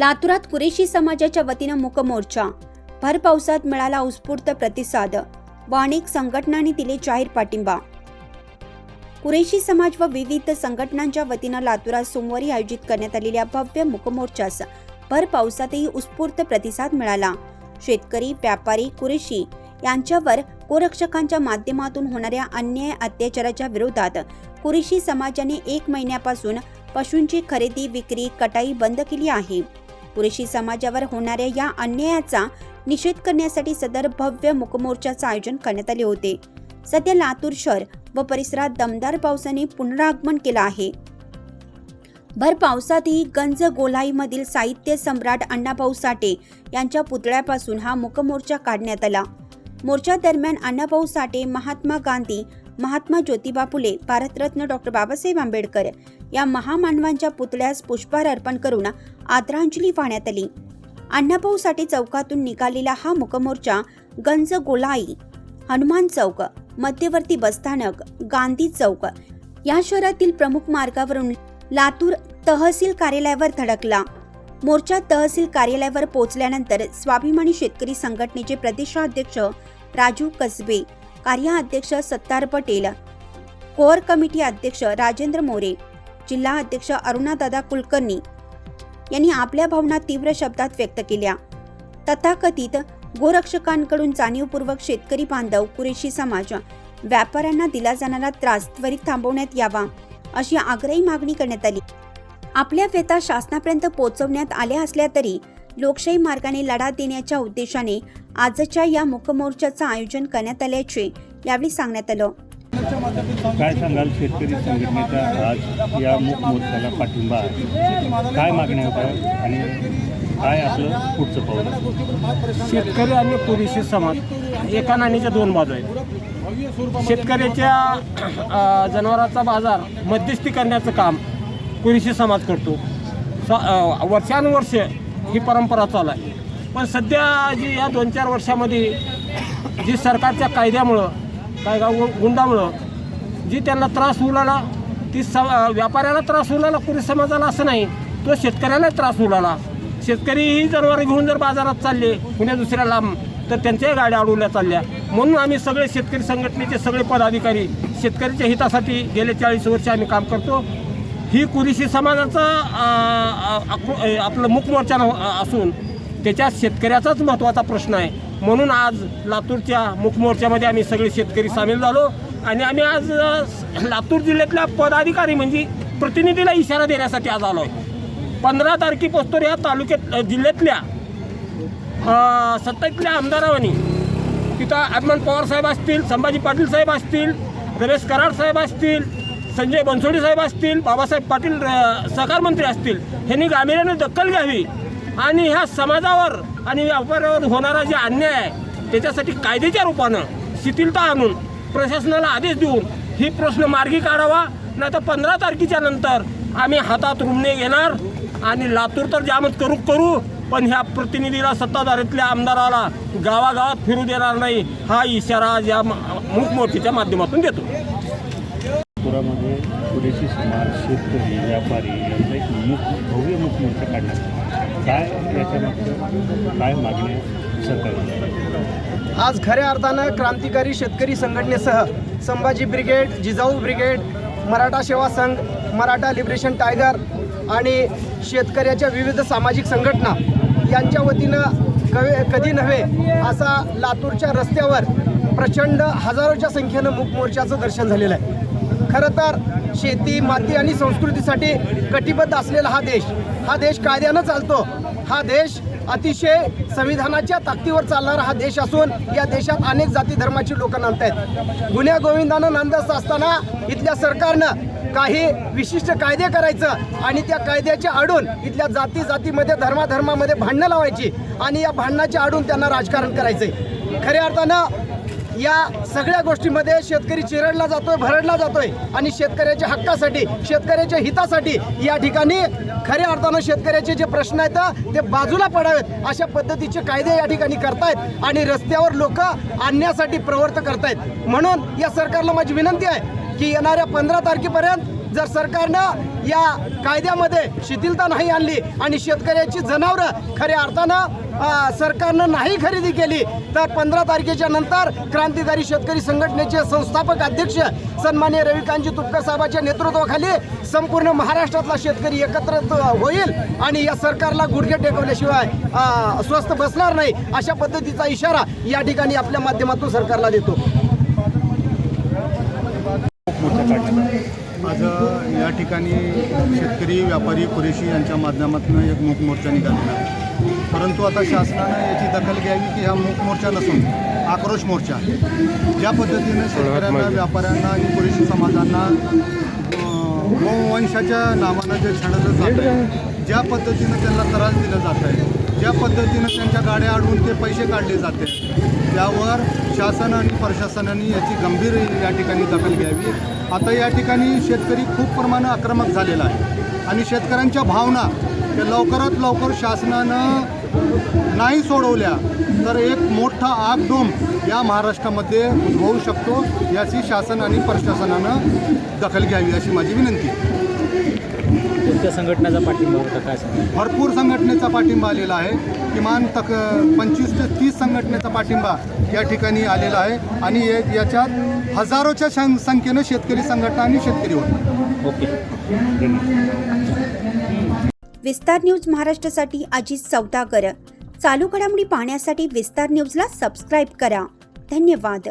लातूरात कुरेशी समाजाच्या वतीनं मुकमोर्चा. भर पावसात मिळाला उत्स्फूर्त प्रतिसाद. व अनेक संघटनांनी दिले जाहीर पाठिंबा. कुरेशी समाज व विविध संघटनांच्या वतीनं लातूरात सोमवारी आयोजित करण्यात आलेल्या भव्य मुकमोर्चास भर पावसातही उत्स्फूर्त प्रतिसाद मिळाला. शेतकरी व्यापारी कुरेशी यांच्यावर गोरक्षकांच्या माध्यमातून होणाऱ्या अन्याय अत्याचाराच्या विरोधात कुरेशी समाजाने एक महिन्यापासून पशूंची खरेदी विक्री कटाई बंद केली आहे. पुरेशी समाजावर होणाऱ्या या अन्यायाचा निषेध करण्यासाठी सदर भव्य मुकमोर्चाचं आयोजन करण्यात आले होते. सध्या लातूर शहर व परिसरात दमदार पावसाने पुनरागमन केलं आहे. भर पावसातही गंज गोलाईमधील साहित्य सम्राट अण्णाभाऊ साठे यांच्या पुतळ्यापासून हा मुकमोर्चा काढण्यात आला. मोर्चा दरम्यान अण्णाभाऊ साठे महात्मा गांधी महात्मा ज्योतिबा फुले भारतरत्न डॉक्टर बाबासाहेब आंबेडकर या महामानवांच्या पुतळ्यास पुष्पहार अर्पण करून आदरांजली वाहण्यात आली. अण्णाभाऊ साठे चौकातून निघालेला हा मुकमोर्चा गंज गोलाई हनुमान चौक मध्यवर्ती बसस्थानक गांधी चौक या शहरातील प्रमुख मार्गावरून लातूर तहसील कार्यालयावर धडकला. मोर्चा तहसील कार्यालयावर पोहोचल्यानंतर स्वाभिमानी शेतकरी संघटनेचे प्रदेशाध्यक्ष राजू कसबे कार्याध्यक्ष सत्तार पटेल. कोअर कमिटी अध्यक्ष राजेंद्र मोरे जिल्हा अध्यक्ष अरुणादादा कुलकर्णी यांनी आपल्या भावना तीव्र शब्दात व्यक्त केल्या. तथाकथित गोरक्षकांकडून जाणीवपूर्वक शेतकरी बांधव कुरेशी समाज व्यापाऱ्यांना दिला जाणारा त्रास त्वरित थांबवण्यात यावा अशी आग्रही मागणी करण्यात आली. आपल्या व्यथा शासनापर्यंत पोहोचवण्यात आल्या असल्या तरी लोकशाही मार्गाने लढा देण्याच्या उद्देशाने आजच्या या मुकमोर्चाचं आयोजन करण्यात आल्याचे यावेळी सांगण्यात आलं. काय सांगाल शेतकरी संघटनेचा आज या मूक मोर्चाला पाठिंबा आहे? काय मागण्या होत्या आणि काय आपलं पुढचं पाऊल? शेतकरी आणि पुरुषी समाज एका नाण्याच्या दोन बाजू आहेत. शेतकऱ्याच्या जनावरांचा बाजार मध्यस्थी करण्याचं काम पुरुषी समाज करतो. वर्षानुवर्ष ही परंपरा चालू आहे. पण सध्या जी या दोन चार वर्षामध्ये जी सरकारच्या कायद्यामुळं कायदा गु- गुंडामुळं जी त्यांना त्रास होऊ लागला ती स व्यापाऱ्याला त्रास होऊ लागला कुणी समाजाला असं नाही तो शेतकऱ्याला त्रास होऊ लागला. शेतकरी ही जनावरं घेऊन जर बाजारात चालले कुण्या दुसऱ्या लांब तर त्यांच्याही गाड्या अडवल्या चालल्या. म्हणून आम्ही सगळे शेतकरी संघटनेचे सगळे पदाधिकारी शेतकऱ्याच्या हितासाठी गेले चाळीस वर्ष आम्ही काम करतो. ही कुरिशी समाजाचं आपलं मुखमोर्चा असून त्याच्यात शेतकऱ्याचाच महत्त्वाचा प्रश्न आहे. म्हणून आज लातूरच्या मुखमोर्चामध्ये आम्ही सगळे शेतकरी सामील झालो आणि आम्ही आज लातूर जिल्ह्यातल्या पदाधिकारी म्हणजे प्रतिनिधीला इशारा देण्यासाठी आज आलो आहे पंधरा तारखेपासून या तालुक्यात जिल्ह्यातल्या सत्तेतल्या आमदारांनी तिथं अभिमान पवार साहेब असतील संभाजी पाटील साहेब असतील रमेश कराड साहेब असतील संजय बनसोडे साहेब असतील बाबासाहेब पाटील सहकार मंत्री असतील ह्यांनी गांभीर्याने दखल घ्यावी. आणि ह्या समाजावर आणि व्यापाऱ्यावर होणारा जे अन्याय आहे त्याच्यासाठी कायद्याच्या रूपानं शिथिलता आणून प्रशासनाला आदेश देऊन ही प्रश्न मार्गी काढावा. नाही तर पंधरा तारखेच्या नंतर आम्ही हातात रुमणे घेणार आणि लातूर तर जामच करू करू पण ह्या प्रतिनिधीला सत्ताधारीतल्या आमदाराला गावागावात फिरू देणार नाही. हा इशारा आज या मूकमोर्चाच्या माध्यमातून देतो. नागपुरामध्ये पुरेशी समाज शेतकरी व्यापारी यांचा एक मुख भव्य मुख मोर्चा काढण्यात काय याच्यामागचं काय मागण्या सरकारला? आज खऱ्या अर्थानं क्रांतिकारी शेतकरी संघटनेसह Sambhaji brigade Jijau brigade Maratha Seva Sangh Maratha liberation tiger आणि शेतकऱ्याच्या विविध सामाजिक संघटना यांच्या वतीनं कवे कधी नव्हे असा लातूरच्या रस्त्यावर प्रचंड हजारोच्या संख्येनं मूक मोर्चाचं दर्शन झालेलं आहे. खरं तर शेती माती आणि संस्कृतीसाठी कटिबद्ध असलेला हा देश हा देश कायद्यानं चालतो. हा देश अतिशय संविधानाच्या ताकदीवर चालणारा हा देश असून या देशात अनेक जाती धर्माची लोक नांदत आहेत गुन्ह्या गोविंदानं नांदत असताना इथल्या सरकारनं काही विशिष्ट कायदे करायचं आणि त्या कायद्याच्या आडून इथल्या जाती जातीमध्ये धर्माधर्मामध्ये भांडणं लावायची आणि या भांडणाच्या आडून त्यांना राजकारण करायचं खऱ्या अर्थानं या सगळ्या गोष्टीमध्ये शेतकरी चिरडला जातोय भरडला जातोय. आणि शेतकऱ्याच्या हक्कासाठी शेतकऱ्याच्या हितासाठी या ठिकाणी खऱ्या अर्थानं शेतकऱ्याचे जे प्रश्न आहेत ते बाजूला पडावेत. अशा पद्धतीचे कायदे या ठिकाणी करतायत आणि रस्त्यावर लोक आणण्यासाठी प्रवृत्त करतायत. म्हणून या सरकारला माझी विनंती आहे की येणाऱ्या पंधरा तारखेपर्यंत जर सरकारनं या कायद्यामध्ये शिथिलता नाही आणली आणि शेतकऱ्याची जनावरं खऱ्या अर्थानं सरकारनं नाही खरेदी केली तर पंधरा तारखेच्या नंतर क्रांतिकारी शेतकरी संघटनेचे संस्थापक अध्यक्ष सन्मान्य रविकांतजी तुपकर साहेबांच्या नेतृत्वाखाली संपूर्ण महाराष्ट्रातला शेतकरी एकत्रित होईल आणि या सरकारला गुडघे टेकवल्याशिवाय अ, स्वस्थ बसणार नाही अशा पद्धतीचा इशारा या ठिकाणी आपल्या माध्यमातून सरकारला देतो. आज या ठिकाणी शेतकरी व्यापारी कुरेशी यांच्या माध्यमातून एक मूक मोर्चा निघालेला आहे. परंतु आता शासनानं याची दखल घ्यावी की हा मूक मोर्चा नसून आक्रोश मोर्चा आहे. ज्या पद्धतीनं शेतकऱ्यांना व्यापाऱ्यांना आणि कुरेशी समाजांना गोवंशाच्या नावानं जे छळलं जात आहे ज्या पद्धतीनं त्यांना त्रास दिला जात आहे ज्या पद्धतीनं त्यांच्या गाड्या अडवून ते पैसे काढले जाते त्यावर शासन आणि प्रशासनाने याची गंभीर या ठिकाणी दखल घ्यावी. आता या ठिकाणी शेतकरी खूप प्रमाणात आक्रमक झालेला आहे. आणि शेतकऱ्यांच्या भावना त्या लवकरात लवकर शासनानं नाही सोडवल्या तर एक मोठा आगडोम या महाराष्ट्रामध्ये होऊ शकतो याची शासन आणि प्रशासनानं दखल घ्यावी अशी माझी विनंती कोणत्या संघटनेचा पाठिंबा होता काय सांगा भरपूर संघटनेचा पाठिंबा आलेला आहे. किमान तक पंचवीस ते तीस संघटनेचा पाठिंबा या ठिकाणी आलेला आहे. आणि ये- याच्यात हजारोच्या सं- संख्येनं शेतकरी संघटना आणि शेतकरी होते. ओके. विस्तार न्यूज महाराष्ट्रासाठी अजित सौदागर. चालू घडामोडी पाहण्यासाठी विस्तार न्यूजला सबस्क्राईब करा. धन्यवाद.